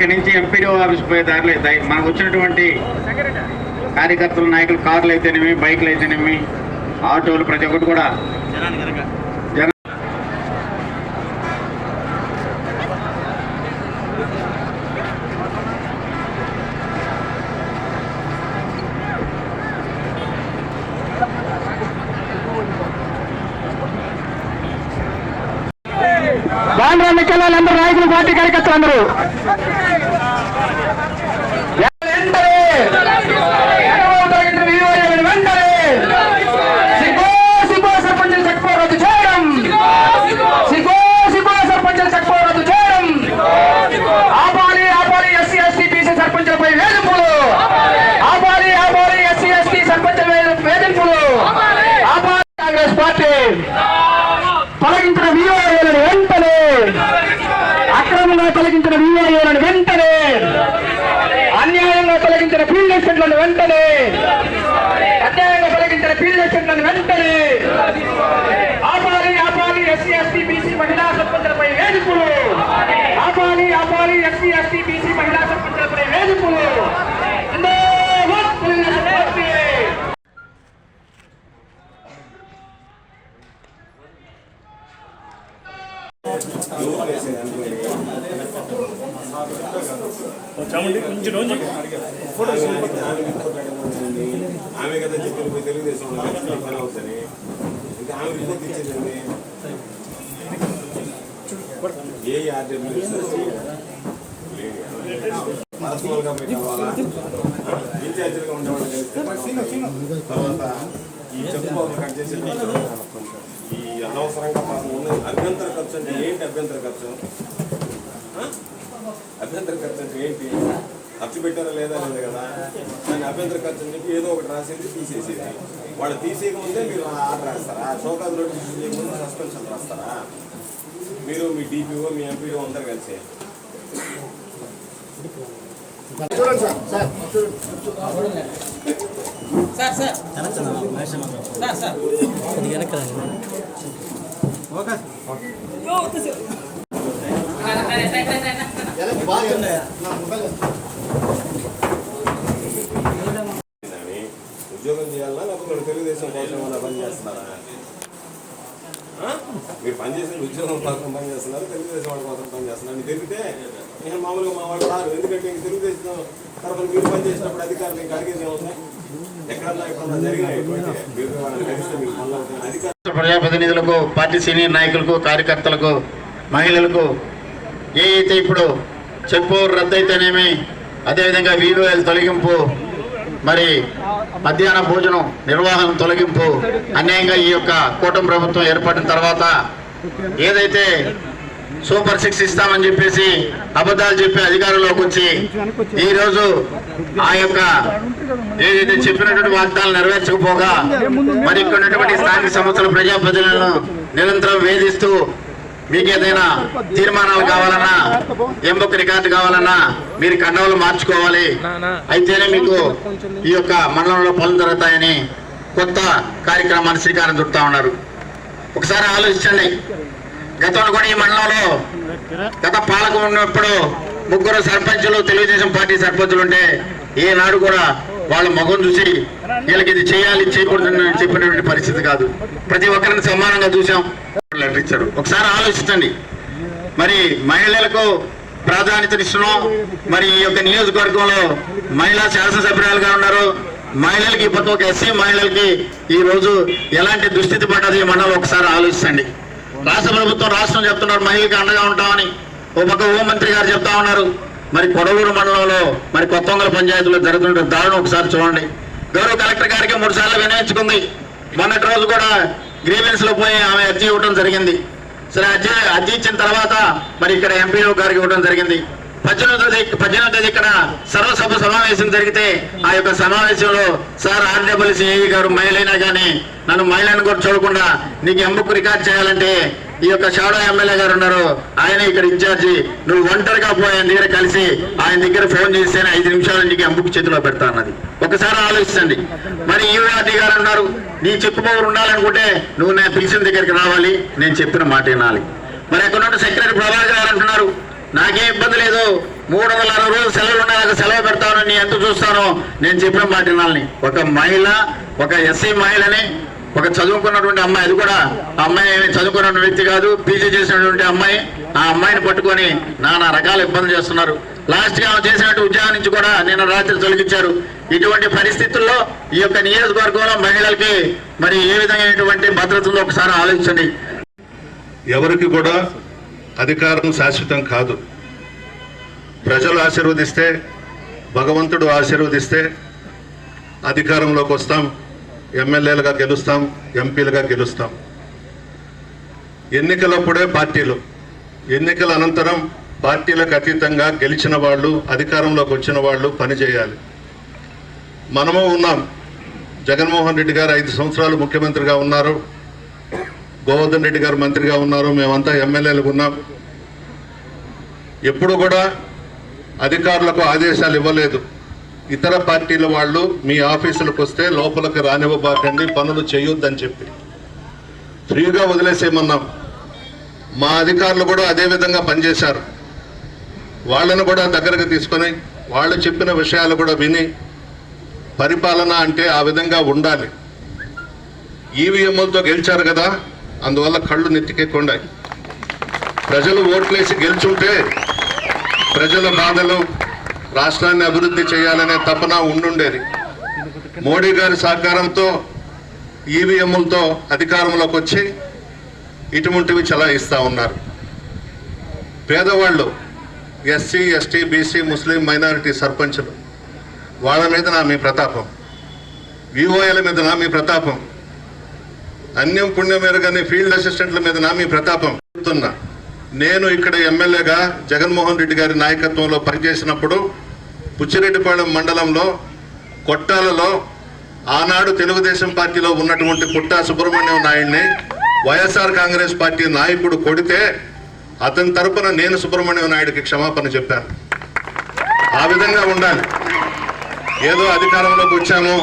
ఇక్కడి నుంచి MPDO office పోయే దారిలో మనకు వచ్చినటువంటి కార్యకర్తలు నాయకులు కార్లు అయితేనేమి బైక్లు అయితేనేమి ఆటోలు ప్రతి ఒక్కటి కూడా. జన బాండ్రా ఎన్నికల్లో అందరూ నాయకులు పార్టీ కార్యకర్తలు అందరూ వెంటనే! ఎడమవ తరగతి వివోఏలను వెంటనే! సిగ్గో, సిగ్గో సర్పంచుల చట్టం రద్దు చేయడం! సిగ్గో, సిగ్గో సర్పంచుల చట్టం రద్దు చేయడం! ఆపాలి ఆపాలి ఎస్సీ ఎస్టీ బీసీ సర్పంచులపై వేధింపులు ఆపాలి ఆపాలి ఎస్సీ ఎస్టీ సర్పంచుల మీద వేధింపులు ఆపాలి కాంగ్రెస్ తొలగించిన వివోఏలను వెంటనే అక్రమంగా తొలగించిన వివోఏలను వెంటనే అన్యాయంగా తొలగించిన ఫీల్డ్ అసిస్టెంట్లను వెంటనే అన్యాయంగా తొలగించిన ఫీల్డ్ అసిస్టెంట్లను వెంటనే ఆపాలి ఆపాలి ఎస్సీ ఎస్టీ బీసీ మహిళా సర్పంచులపై వేధింపులు ఆపాలి ఆపాలి ఎస్సీ ఎస్టీ బీసీ మహిళా సర్పంచులపై వేధింపులు జిందాబాద్ తెలుగుదేశం పార్టీ. చామండి కొంచెం రోజు ఆమె కదా చెప్పింది తెలుగుదేశం పని అవుతుంది. ఇంకా ఆమె రిపోర్ట్ ఇచ్చేదండి ఏ ఆర్డర్ పర్సనల్గా ఇన్ఛార్జీలుగా ఉండేవాళ్ళు తర్వాత ఈ చెప్పు కట్ చేసి ఈ అనవసరంగా పాపం అభ్యంతర ఖర్చు అంటే ఏంటి అభ్యంతర ఖర్చు? అభ్యంతర ఖర్చు అంటే ఏంటి? ఖర్చు పెట్టారా లేదా లేదు కదా? దాని అభ్యంతర ఖర్చు అని చెప్పి ఏదో ఒకటి రాసింది తీసేసేది. వాళ్ళు తీసేయకముందే మీరు ఆర్డర్ రాస్తారా? షోకాజ్ నోటీస్ చేయకముందు సస్పెన్షన్ రాస్తారా? మీరు మీ డిపిఓ మీ ఎంపీఓ అందరు కలిసి. అని ఉద్యోగం చేయాలన్నా లేకపోతే తెలుగుదేశం కోసం ఏమైనా పని చేస్తున్నారా? మీరు పని చేసిన ఉద్యోగం కోసం పని చేస్తున్నారు? తెలుగుదేశం వాళ్ళ కోసం పని చేస్తున్నారు? తెలిపితే నేను మామూలుగా మా వాళ్ళు రారు. ఎందుకంటే ఇంక తెలుగుదేశం తరఫున మీరు పని చేసినప్పుడు అధికారులు ఇంకా అడిగేది అవుతాయి ప్రజాప్రతినిధులకు పార్టీ సీనియర్ నాయకులకు కార్యకర్తలకు మహిళలకు ఏ అయితే ఇప్పుడు చెప్పు రద్దయితేనేమి? అదేవిధంగా వీడియోల తొలగింపు మరి మధ్యాహ్న భోజనం నిర్వహణ తొలగింపు అన్యాయంగా ఈ యొక్క కూటమి ప్రభుత్వం ఏర్పడిన తర్వాత ఏదైతే సూపర్ సిక్స్ ఇస్తామని చెప్పేసి అబద్ధాలు చెప్పి అధికారంలోకి వచ్చి ఈరోజు ఆ యొక్క ఏదైతే చెప్పినటువంటి వాగ్దానాలు నెరవేర్చకపోగా మరి ఇక్కడ ఉన్నటువంటి స్థానిక సంస్థల ప్రజాప్రతినిధులను నిరంతరం వేధిస్తూ మీకు ఏదైనా తీర్మానాలు కావాలన్నా ఎంబొక్ రికార్డు కావాలన్నా మీరు కండవలు మార్చుకోవాలి. అయితేనే మీకు ఈ యొక్క మండలంలో పనులు జరుగుతాయని కొత్త కార్యక్రమాన్ని శ్రీకారం చుడతా ఉన్నారు. ఒకసారి ఆలోచించండి. గతంలో కూడా ఈ మండలంలో గత పాలకం ఉన్నప్పుడు ముగ్గురు సర్పంచులు తెలుగుదేశం పార్టీ సర్పంచులు ఉంటే ఏనాడు కూడా వాళ్ళ మొగం చూసి వీళ్ళకి ఇది చేయాలి చేయకూడదని చెప్పినటువంటి పరిస్థితి కాదు. ప్రతి ఒక్కరిని సమానంగా చూసాం. లెటర్ ఇచ్చారు ఒకసారి ఆలోచించండి. మరి మహిళలకు ప్రాధాన్యతనిస్తున్నాం మరి ఈ యొక్క నియోజకవర్గంలో మహిళా శాసనసభ్యురాలుగా ఉన్నారు. మహిళలకి ప్రతి ఒక్క ఎస్సీ మహిళలకి ఈ రోజు ఎలాంటి దుస్థితి పడ్డది మనం ఒకసారి ఆలోచించండి. రాష్ట్ర ప్రభుత్వం రాష్ట్రం చెప్తున్నారు మహిళలకు అండగా ఉంటామని. ఓ పక్క హోంమంత్రి గారు చెప్తా ఉన్నారు. మరి కొడవూరు మండలంలో మరి కొత్తొంగల పంచాయతీలో జరుగుతున్న దారుణం ఒకసారి చూడండి. గౌరవ కలెక్టర్ గారికి మూడు సార్లు వినయించుకుంది మొన్నటి రోజు కూడా గ్రీవెన్స్లో పోయి ఆమె అర్జీ ఇవ్వడం జరిగింది. సరే అర్జీ అర్జీ ఇచ్చిన తర్వాత మరి ఇక్కడ ఎంపీఓ గారికి ఇవ్వడం జరిగింది. పద్దెనిమిదో తేదీ పద్దెనిమిదో తేదీ ఇక్కడ సర్వసభ సమావేశం జరిగితే ఆ యొక్క సమావేశంలో సార్ ఆర్డబ్ల్యూసీఏ గారు మహిళైనా కానీ నన్ను మహిళను కూడా చూడకుండా నీకు ఎంబుక్ రికార్డ్ చేయాలంటే ఈ యొక్క షాడో ఎమ్మెల్యే గారు ఉన్నారు. ఆయన ఇక్కడ ఇన్ఛార్జి. నువ్వు ఒంటరిగా పోయి ఆయన దగ్గర కలిసి ఆయన దగ్గర ఫోన్ చేస్తేనే ఐదు నిమిషాలు నీకు ఎంబుక్ చేతిలో పెడతా అన్నది. ఒకసారి ఆలోచించండి. మరి ఈవాది గారు ఉన్నారు. నీ చెప్పుకోరు ఉండాలనుకుంటే నువ్వు నేను పిలిచిన దగ్గరికి రావాలి. నేను చెప్పిన మాట వినాలి. మరి అక్కడ ఉన్న సెక్రటరీ ప్రభాకర్ గారు అంటున్నారు. నాకేం ఇబ్బంది లేదు. మూడు వందల అరవై రోజులు సెలవులు ఉన్నాయి నాకు సెలవు పెడతాను. నీ ఎంత చూస్తానో నేను చెప్పిన మాట వినాలని. ఒక మహిళ ఒక ఎస్సీ మహిళని ఒక చదువుకున్నటువంటి అమ్మాయి అది కూడా ఆ అమ్మాయి చదువుకున్న వ్యక్తి కాదు పీజీ చేసినటువంటి అమ్మాయి. ఆ అమ్మాయిని పట్టుకొని నానా రకాల ఇబ్బందులు చేస్తున్నారు. లాస్ట్గా ఆమె చేసినట్టు ఉద్యోగం నుంచి కూడా నిన్న రాత్రి తొలగించారు. ఇటువంటి పరిస్థితుల్లో ఈ యొక్క నియోజకవర్గంలో మహిళలకి మరి ఏ విధమైనటువంటి భద్రత ఉందో ఒకసారి ఆలోచించండి. ఎవరికి కూడా అధికారం శాశ్వతం కాదు. ప్రజలు ఆశీర్వదిస్తే భగవంతుడు ఆశీర్వదిస్తే అధికారంలోకి వస్తాం. ఎమ్మెల్యేలుగా గెలుస్తాం ఎంపీలుగా గెలుస్తాం. ఎన్నికలప్పుడే పార్టీలు ఎన్నికల అనంతరం పార్టీలకు అతీతంగా గెలిచిన వాళ్ళు అధికారంలోకి వచ్చిన వాళ్ళు పనిచేయాలి మనము ఉన్నాం. జగన్మోహన్ రెడ్డి గారు ఐదు సంవత్సరాలు ముఖ్యమంత్రిగా ఉన్నారు. గోవర్ధన్ రెడ్డి గారు మంత్రిగా ఉన్నారు. మేమంతా ఎమ్మెల్యేలు ఉన్నాం. ఎప్పుడు కూడా అధికారులకు ఆదేశాలు ఇవ్వలేదు. ఇతర పార్టీల వాళ్ళు మీ ఆఫీసులకు వస్తే లోపలికి రానివ్వబాకండి పనులు చేయొద్దని చెప్పి. ఫ్రీగా వదిలేసేయమన్నాం. మా అధికారులు కూడా అదే విధంగా పనిచేశారు. వాళ్ళను కూడా దగ్గరకు తీసుకొని వాళ్ళు చెప్పిన విషయాలు కూడా విని పరిపాలన అంటే ఆ విధంగా ఉండాలి. ఈవీఎంలతో గెలిచారు కదా అందువల్ల కళ్ళు నెత్తికెక్కుండాయి. ప్రజలు ఓట్లేసి గెలుచుంటే ప్రజల బాధలు రాష్ట్రాన్ని అభివృద్ధి చేయాలనే తపన ఉండుండేది. మోడీ గారి సహకారంతో ఈవీఎంలతో అధికారంలోకి వచ్చి ఇటువంటివి చలాయిస్తూ ఉన్నారు. పేదవాళ్ళు SC ST BC Muslim minority సర్పంచులు వాళ్ళ మీద నా మీ ప్రతాపం. విఓఎల మీద నా మీ ప్రతాపం. అన్యం పుణ్యం ఎరగని ఫీల్డ్ అసిస్టెంట్ల మీద నా మీ ప్రతాపం. చెప్తున్నా. నేను ఇక్కడ ఎమ్మెల్యేగా జగన్మోహన్ రెడ్డి గారి నాయకత్వంలో పనిచేసినప్పుడు పుచ్చిరెడ్డిపాళెం మండలంలో కొట్టాలలో ఆనాడు తెలుగుదేశం పార్టీలో ఉన్నటువంటి పుట్టా సుబ్రహ్మణ్యం నాయుడిని వైఎస్ఆర్ కాంగ్రెస్ పార్టీ నాయకుడు కొడితే అతని తరపున నేను సుబ్రహ్మణ్యం నాయుడికి క్షమాపణ చెప్పాను. ఆ విధంగా ఉండాలి. ఏదో అధికారంలోకి వచ్చాము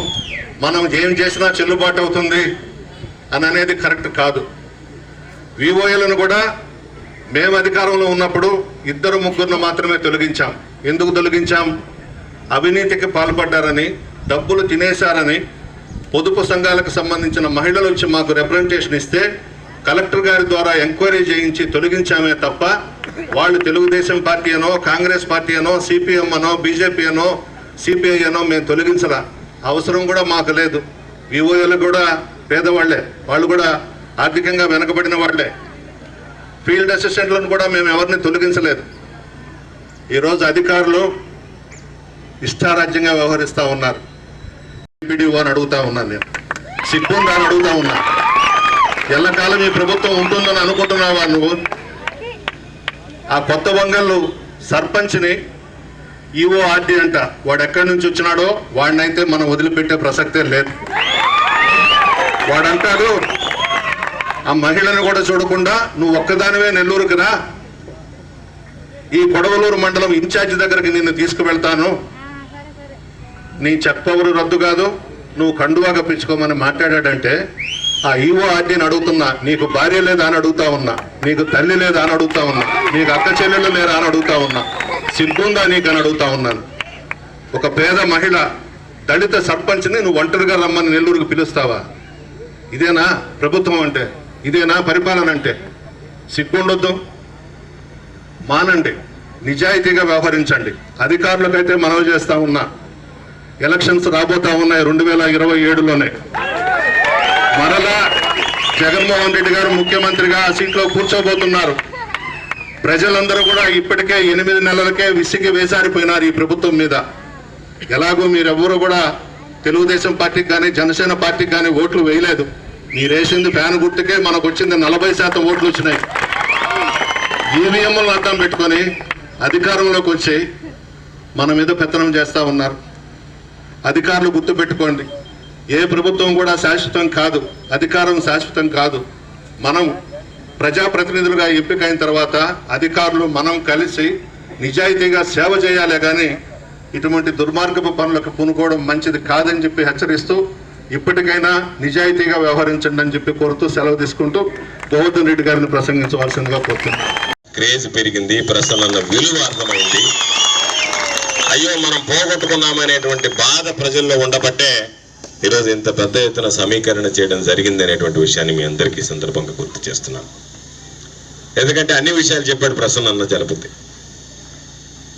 మనం ఏం చేసినా చెల్లుబాటు అవుతుంది అని అనేది కరెక్ట్ కాదు. వివోఏలను కూడా మేము అధికారంలో ఉన్నప్పుడు ఇద్దరు ముగ్గురును మాత్రమే తొలగించాం. ఎందుకు తొలగించాం? అవినీతికి పాల్పడ్డారని డబ్బులు తినేశారని పొదుపు సంఘాలకు సంబంధించిన మహిళలు వచ్చి మాకు రిప్రజెంటేషన్ ఇస్తే కలెక్టర్ గారి ద్వారా ఎంక్వైరీ చేయించి తొలగించామే తప్ప వాళ్ళు తెలుగుదేశం పార్టీ అనో కాంగ్రెస్ పార్టీ అనో సిపిఎం అనో బీజేపీ అనో సిపిఐ అనో మేము తొలగించరా అవసరం కూడా మాకు లేదు. వివోఏలు కూడా పేదవాళ్ళే. వాళ్ళు కూడా ఆర్థికంగా వెనకబడిన వాళ్ళే ఫీల్డ్ అసిస్టెంట్లను కూడా మేము ఎవరిని తొలగించలేదు. ఈరోజు అధికారులు ఇష్టారాజ్యంగా వ్యవహరిస్తూ ఉన్నారు. ఎంపీడీఓ అని అడుగుతా ఉన్నాను నేను. సిగ్గుందా అని అడుగుతా ఉన్నా ఎల్లకాలం ఈ ప్రభుత్వం ఉంటుందని అనుకుంటున్నావా నువ్వు? ఆ కొత్త వంగళ్ళు సర్పంచ్ని ఈఓఆర్డీ అంట. వాడు ఎక్కడి నుంచి వచ్చినాడో వాడినైతే మనం వదిలిపెట్టే ప్రసక్తే లేదు. వాడంటాడు ఆ మహిళను కూడా చూడకుండా నువ్వు ఒక్కదానివే నెల్లూరుకు రా. ఈ కొడవలూరు మండలం ఇన్ఛార్జి దగ్గరికి నిన్ను తీసుకువెళ్తాను. నీ చెప్పవరు రద్దు కాదు. నువ్వు కండువా కప్పించుకోమని మాట్లాడాడంటే ఆ ఈవో ఆర్డీని అడుగుతున్నా. నీకు భార్య లేదా అని అడుగుతా ఉన్నా. నీకు తల్లి లేదా అని అడుగుతా ఉన్నా. నీకు అక్క చెల్లెళ్ళు లేరా అని అడుగుతా ఉన్నా. సిగ్గుందా నీకు అని అడుగుతా ఉన్నాను. ఒక పేద మహిళ దళిత సర్పంచ్ని నువ్వు ఒంటరిగా రమ్మని నెల్లూరుకు పిలుస్తావా? ఇదేనా ప్రభుత్వం అంటే? ఇదేనా పరిపాలన అంటే. సిగ్గుండొద్దు. మానండి. నిజాయితీగా వ్యవహరించండి. అధికారులకైతే మనవి చేస్తా ఉన్నా. ఎలక్షన్స్ రాబోతా ఉన్నాయి రెండు వేల ఇరవై ఏడులోనే. మరలా జగన్మోహన్ రెడ్డి గారు ముఖ్యమంత్రిగా ఆ సీట్లో కూర్చోబోతున్నారు. ప్రజలందరూ కూడా ఇప్పటికే ఎనిమిది నెలలకే విసిగి వేసారిపోయినారు ఈ ప్రభుత్వం మీద. ఎలాగో మీరెవ్వరూ కూడా తెలుగుదేశం పార్టీకి కానీ జనసేన పార్టీకి కానీ ఓట్లు వేయలేదు. మీరేసింది ఫ్యాన్ గుర్తుకే మనకు వచ్చింది నలభై శాతం ఓట్లు వచ్చినాయి. ఈవీఎంలను అర్థం పెట్టుకొని అధికారంలోకి వచ్చి మన మీద పెత్తనం చేస్తా ఉన్నారు. అధికారులు గుర్తుపెట్టుకోండి ఏ ప్రభుత్వం కూడా శాశ్వతం కాదు. అధికారం శాశ్వతం కాదు. మనం ప్రజాప్రతినిధులుగా ఎంపికైన తర్వాత అధికారులు మనం కలిసి నిజాయితీగా సేవ చేయాలే కానీ ఇటువంటి దుర్మార్గపు పనులకు పూనుకోవడం మంచిది కాదని చెప్పి హెచ్చరిస్తూ ఇప్పటికైనా నిజాయితీగా వ్యవహరించండి అని చెప్పి కోరుతూ సెలవు తీసుకుంటూ గోవర్ధన్ రెడ్డి గారిని ప్రసంగించవలసిందిగా కోరుతున్నాను క్రేజ్ పెరిగింది ప్రసన్న విలువ అర్థమైంది. అయ్యో మనం పోగొట్టుకున్నామనేటువంటి బాధ ప్రజల్లో ఉండబట్టే ఈరోజు ఇంత పెద్ద ఎత్తున సమీకరణ చేయడం జరిగింది అనేటువంటి విషయాన్ని మీ అందరికీ సందర్భంగా గుర్తు చేస్తున్నాను. ఎందుకంటే అన్ని విషయాలు చెప్పాడు ప్రసన్న అన్న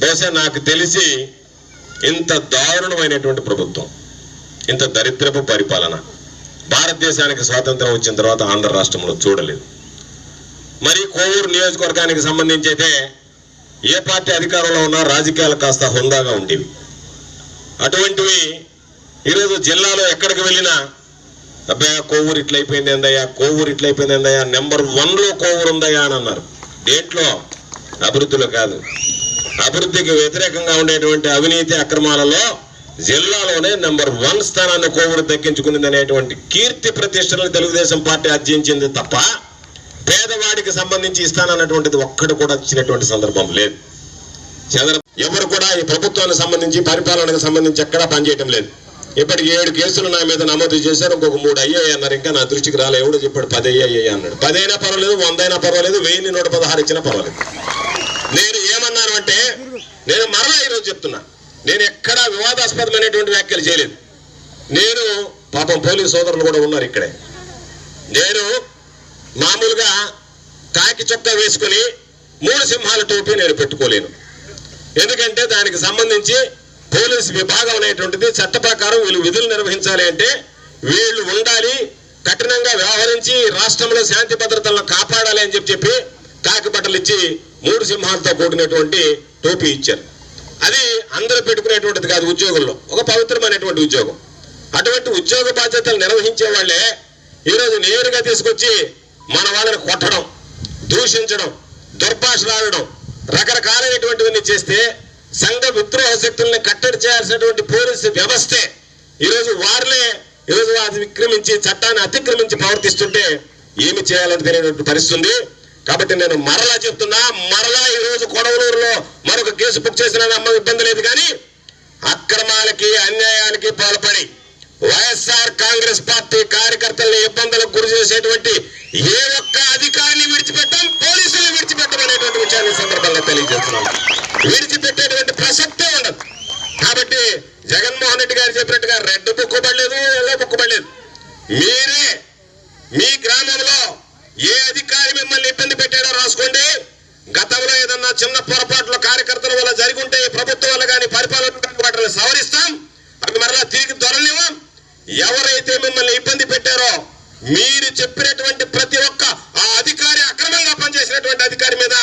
బహుశా నాకు తెలిసి ఇంత దారుణమైనటువంటి ప్రభుత్వం ఇంత దరిద్రపు పరిపాలన. భారతదేశానికి స్వాతంత్రం వచ్చిన తర్వాత ఆంధ్ర రాష్ట్రంలో చూడలేదు. మరి కోవూరు నియోజకవర్గానికి సంబంధించి అయితే ఏ పార్టీ అధికారంలో ఉన్నా రాజకీయాలు కాస్త హుందాగా ఉండేవి. అటువంటివి ఈరోజు జిల్లాలో ఎక్కడికి వెళ్ళినా అబ్బాయా కోవూరు ఇట్లయిపోయింది ఏందయ్యా కోవూరు ఇట్లయిపోయింది ఏందయ్యా నెంబర్ వన్లో కోవూరు ఉందయ్యా అని అన్నారు. దేంట్లో? అభివృద్ధిలో కాదు. అభివృద్ధికి వ్యతిరేకంగా ఉండేటువంటి అవినీతి అక్రమాలలో జిల్లాలోనే నెంబర్ వన్ స్థానాన్ని కోవూరు దక్కించుకున్నది అనేటువంటి కీర్తి ప్రతిష్టలను తెలుగుదేశం పార్టీ అర్జించింది తప్ప పేదవాడికి సంబంధించి ఇస్తానన్నటువంటిది ఒక్కడు కూడా ఇచ్చినటువంటి సందర్భం లేదు. చంద్ర ఎవరు కూడా ఈ ప్రభుత్వానికి సంబంధించి పరిపాలనకు సంబంధించి ఎక్కడా పనిచేయటం లేదు. ఇప్పటికి ఏడు కేసులు నా మీద నమోదు చేశారు. ఇంకొక మూడు అయ్యాయి అన్నారు. ఇంకా నా దృష్టికి రాలే. ఎవడో చెప్పాడు పది అయ్యాయి అన్నాడు. పదైనా పర్వాలేదు వందైనా పర్వాలేదు వెయ్యి నూట పదహారు ఇచ్చినా పర్వాలేదు. నేను ఏమన్నాను అంటే నేను మరలా ఈరోజు చెప్తున్నా. నేను ఎక్కడా వివాదాస్పదమైనటువంటి వ్యాఖ్యలు చేయలేదు. నేను పాపం పోలీస్ సోదరులు కూడా ఉన్నారు ఇక్కడే. నేను మామూలుగా కాకి చొక్కా వేసుకుని మూడు సింహాల టోపీ నేను పెట్టుకోలేను. ఎందుకంటే దానికి సంబంధించి పోలీసు విభాగం అనేటువంటిది చట్ట ప్రకారం వీళ్ళు విధులు నిర్వహించాలి అంటే వీళ్ళు ఉండాలి కఠినంగా వ్యవహరించి రాష్ట్రంలో శాంతి భద్రతలను కాపాడాలి అని చెప్పి చెప్పి కాకి బట్టలు ఇచ్చి మూడు సింహాలతో కూడినటువంటి టోపీ ఇచ్చారు. అది అందరూ పెట్టుకునేటువంటిది కాదు ఉద్యోగంలో ఒక పవిత్రమైనటువంటి ఉద్యోగం. అటువంటి ఉద్యోగ బాధ్యతలు నిర్వహించే వాళ్ళే ఈరోజు నేరుగా తీసుకొచ్చి మన వాళ్ళని కొట్టడం దూషించడం దుర్భాషలాడడం రకరకాలైనటువంటివన్నీ చేస్తే సంఘ విద్రోహ శక్తుల్ని కట్టడి చేయాల్సినటువంటి పోలీసు వ్యవస్థే ఈరోజు వారిలే ఈరోజు వారిని విక్రమించి చట్టాన్ని అతిక్రమించి ప్రవర్తిస్తుంటే ఏమి చేయాలని తెలియనటువంటి పరిస్థితి కాబట్టి నేను మరలా చెప్తున్నా మరలా ఈ రోజు కొడవలూరులో మరొక కేసు బుక్ చేసిన అమ్మ ఇబ్బంది లేదు కానీ అక్రమాలకి అన్యాయానికి పాల్పడి వైఎస్ఆర్ కాంగ్రెస్ పార్టీ కార్యకర్తల్ని ఇబ్బందులకు గురి చేసేటువంటి ఏ ఒక్క అధికారిని విడిచిపెట్టం పోలీసులు విడిచిపెట్టం అనేటువంటి విషయాన్ని సందర్భంగా తెలియజేస్తున్నాను. విడిచిపెట్టేటువంటి ప్రసక్తే ఉండదు. కాబట్టి జగన్మోహన్ రెడ్డి గారు చెప్పినట్టుగా రెడ్ బుక్ పడలేదు ఎల్లో బుక్ పడలేదు మీరే మీ గ్రామంలో ఏ అధికారి మిమ్మల్ని ఇబ్బంది పెట్టాడో రాసుకోండి. గతంలో ఏదన్నా చిన్న పొరపాట్లు కార్యకర్తల వల్ల జరిగి ఉంటే ప్రభుత్వం వల్ల కానీ పరిపాలన వాటిని సవరిస్తాం. అవి మరలా తిరిగి దొరలేమం ఎవరైతే మిమ్మల్ని ఇబ్బంది పెట్టారో మీరు చెప్పినటువంటి ప్రతి ఒక్క ఆ అధికారి అక్రమంగా పనిచేసినటువంటి అధికారి మీద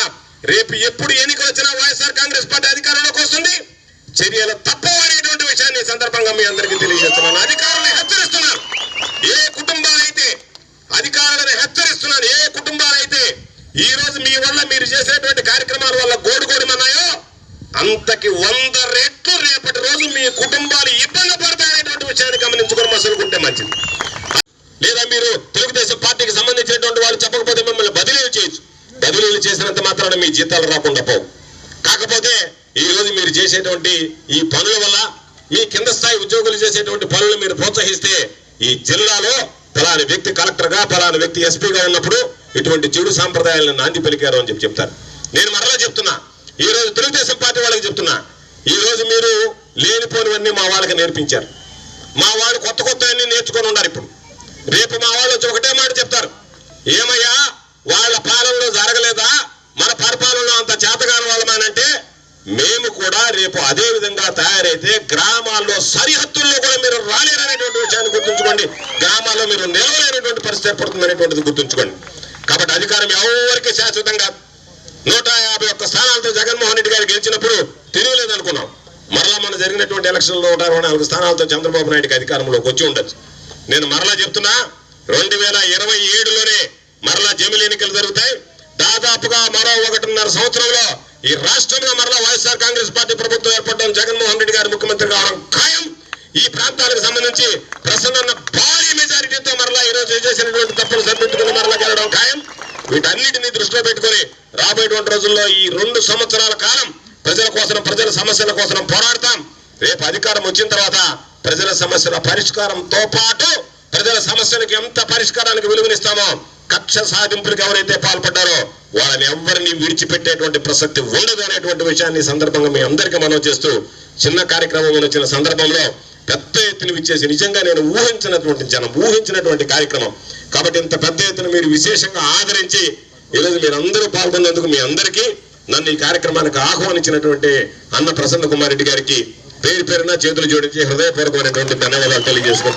రేపు ఎప్పుడు ఎన్నికలు వచ్చినా వైఎస్ఆర్ కాంగ్రెస్ పార్టీ అధికారంలోకి వస్తుంది చర్యలు తప్పవు అనేటువంటి విషయాన్ని ఈ సందర్భంగా మీ అందరికీ తెలియజేస్తున్నాను అధికారులను హెచ్చరిస్తున్నాను ఏ కుటుంబాలైతే అధికారులను హెచ్చరిస్తున్నాను ఏ కుటుంబాలైతే ఈ రోజు మీ వల్ల మీరు చేసేటువంటి కార్యక్రమాల వల్ల గోడు గోడుమన్నాయో అంతకి వంద రెట్లు రేపటి రోజు మీ కుటుంబాలు ఇబ్బంది పడతాయనేటువంటి విషయాన్ని గమనించుకొని మసలుకుంటే మంచిది లేదా మీరు తెలుగుదేశం పార్టీకి సంబంధించినటువంటి వాళ్ళు చెప్పకపోతే మిమ్మల్ని బదిలీలు చేయొచ్చు. బదిలీలు చేసినంత మాత్రాన మీ జీతాలు రాకుండా పోవు. కాకపోతే ఈ రోజు మీరు చేసేటువంటి ఈ పనుల వల్ల మీ కింద స్థాయి ఉద్యోగులు చేసేటువంటి పనులు మీరు ప్రోత్సహిస్తే ఈ జిల్లాలో ఫలాని వ్యక్తి కలెక్టర్గా ఫలాని వ్యక్తి ఎస్పీగా ఉన్నప్పుడు ఇటువంటి చెడు సాంప్రదాయాలను నాంది పలికారు అని చెప్పి చెప్తారు. నేను మరలా చెప్తున్నా. ఈ రోజు తెలుగుదేశం పార్టీ వాళ్ళకి చెప్తున్నా. ఈ రోజు మీరు లేనిపోనివన్నీ మా వాళ్ళకి నేర్పించారు. మా వాళ్ళు కొత్త కొత్త నేర్చుకొని ఉన్నారు ఇప్పుడు. రేపు మా వాళ్ళు వచ్చి ఒకటే మాట చెప్తారు. ఏమయ్యా వాళ్ళ పాలనలో జరగలేదా? మన పరిపాలనలో అంత చేతగాని వాళ్ళమానంటే మేము కూడా రేపు అదే విధంగా తయారైతే గ్రామాల్లో సరిహద్దుల్లో కూడా మీరు రాలేరనేటువంటి విషయాన్ని గుర్తుంచుకోండి. గ్రామాల్లో మీరు నిలవలేనటువంటి పరిస్థితి ఏర్పడుతుంది గుర్తుంచుకోండి. కాబట్టి అధికారం ఎవరికి శాశ్వతంగా నూట యాభై ఒక్క స్థానాలతో జగన్మోహన్ రెడ్డి గారు గెలిచినప్పుడు తిరగలేదనుకున్నాం. మరలా మన జరిగినటువంటి ఎలక్షన్లో నూట అరవై నాలుగు స్థానాలతో చంద్రబాబు నాయుడికి అధికారంలోకి వచ్చి ఉండొచ్చు. నేను మరలా చెప్తున్నా రెండు వేల ఇరవై ఏడులోనే మరలా జమిలి ఎన్నికలు జరుగుతాయి. దాదాపుగా మరో ఒకటిన్నర సంవత్సరంలో ఈ రాష్ట్రంలో మరలా వైఎస్ఆర్ కాంగ్రెస్ పార్టీ ప్రభుత్వం ఏర్పడడం జగన్మోహన్ రెడ్డి గారు ముఖ్యమంత్రి కావడం ఖాయం. ఈ ప్రాంతాలకు సంబంధించి ప్రసన్న భారీ మెజారిటీతో మరలా ఈ రోజు చేసినటువంటి తప్పులు సరిపెట్టుకుని మరలా గెలవడం ఖాయం. వీటన్నిటిని దృష్టిలో పెట్టుకొని రాబోయేటువంటి రోజుల్లో ఈ రెండు సంవత్సరాల కాలం ప్రజల కోసం ప్రజల సమస్యల కోసం పోరాడతాం. రేపు అధికారం వచ్చిన తర్వాత ప్రజల సమస్యల పరిష్కారంతో పాటు ప్రజల సమస్యలకు ఎంత పరిష్కారానికి విలువనిస్తామో కక్ష సాధింపులకు ఎవరైతే పాల్పడ్డారో వాళ్ళని ఎవరిని విడిచిపెట్టేటువంటి ప్రసక్తి ఉండదు అనేటువంటి విషయాన్ని సందర్భంగా మీ అందరికీ మనం చేస్తూ చిన్న కార్యక్రమం వచ్చిన సందర్భంలో పెద్ద ఎత్తున విచ్చేసి నిజంగా నేను ఊహించినటువంటి జనం ఊహించినటువంటి కార్యక్రమం. కాబట్టి ఇంత పెద్ద ఎత్తున మీరు విశేషంగా ఆదరించి ఈరోజు మీరందరూ పాల్గొన్నందుకు మీ అందరికీ నన్ను ఈ కార్యక్రమానికి ఆహ్వానించినటువంటి అన్న ప్రసన్న కుమార్ రెడ్డి గారికి పేరు పేరున చేతులు జోడించి హృదయపూర్వకమైనటువంటి ధన్యవాదాలు తెలియజేసుకుంటున్నాను.